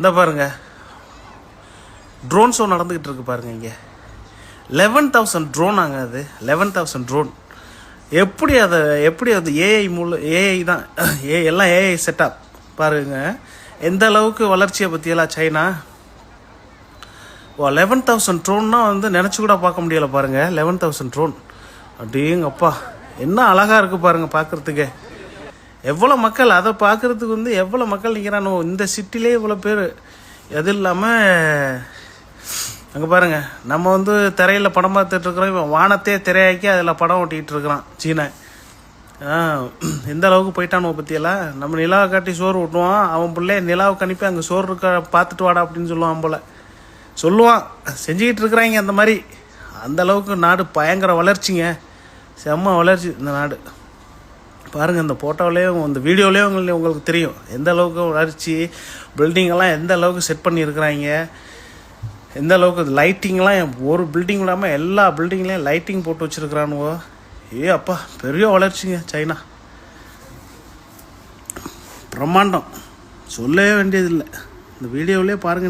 இந்த பாருங்க. Drone show நடந்துக்கிட்டு இருக்கு பாருங்க இங்கே. லெவன் தௌசண்ட் ட்ரோன் ஆங்க அது. லெவன் தௌசண்ட் ட்ரோன் எப்படி அதை எப்படி அது ஏஐ மூல ஏஐ தான். ஏ எல்லாம் ஏஐ செட்டப் பாருங்க. எந்த அளவுக்கு வளர்ச்சியை பற்றியெல்லாம் சைனா? ஓ லெவன் தௌசண்ட் ட்ரோன்னா வந்து நினச்சி கூட பார்க்க முடியலை பாருங்க. லெவன் தௌசண்ட் ட்ரோன் அப்படிங்கப்பா என்ன அழகாக இருக்கு பாருங்கள் பார்க்குறதுக்கே. எவ்வளோ மக்கள் அதை பார்க்குறதுக்கு வந்து எவ்வளோ மக்கள் நிற்கிறானோ இந்த சிட்டிலே இவ்வளோ பேர். அது இல்லாமல் அங்கே பாருங்க நம்ம வந்து திரையில் படம் பார்த்துட்ருக்குறோம் இவன் வானத்தையே திரையாக்கி அதில் படம் ஓட்டிகிட்டு இருக்கிறான் சீனை. எந்த அளவுக்கு போயிட்டானோ பற்றியெல்லாம் நம்ம நிலாவை காட்டி சோறு ஊட்டுவான். அவன் பிள்ளைய நிலாவுக்கு அனுப்பி அங்கே சோறு இருக்க பார்த்துட்டு வாடா அப்படின்னு சொல்லுவான் போல். சொல்லுவான் செஞ்சுக்கிட்டு இருக்கிறாங்க அந்த மாதிரி. அந்த அளவுக்கு நாடு பயங்கர வளர்ச்சிங்க. செம்ம வளர்ச்சி இந்த நாடு. பாருங்கள் இந்த ஃபோட்டோவிலேயும் இந்த வீடியோலேயும் உங்களுக்கு உங்களுக்கு தெரியும். எந்த அளவுக்கு வளர்ச்சி பில்டிங்கெல்லாம் எந்த அளவுக்கு செட் பண்ணியிருக்கிறாங்க எந்த அளவுக்கு லைட்டிங்லாம் ஒரு பில்டிங் இல்லாமல் எல்லா பில்டிங்லேயும் லைட்டிங் போட்டு வச்சுருக்குறானுவோ. ஏ அப்பா பெரிய வளர்ச்சிங்க சைனா. பிரம்மாண்டம். சொல்லவே வேண்டியதில்லை. இந்த வீடியோவிலே பாருங்கள் நீங்கள்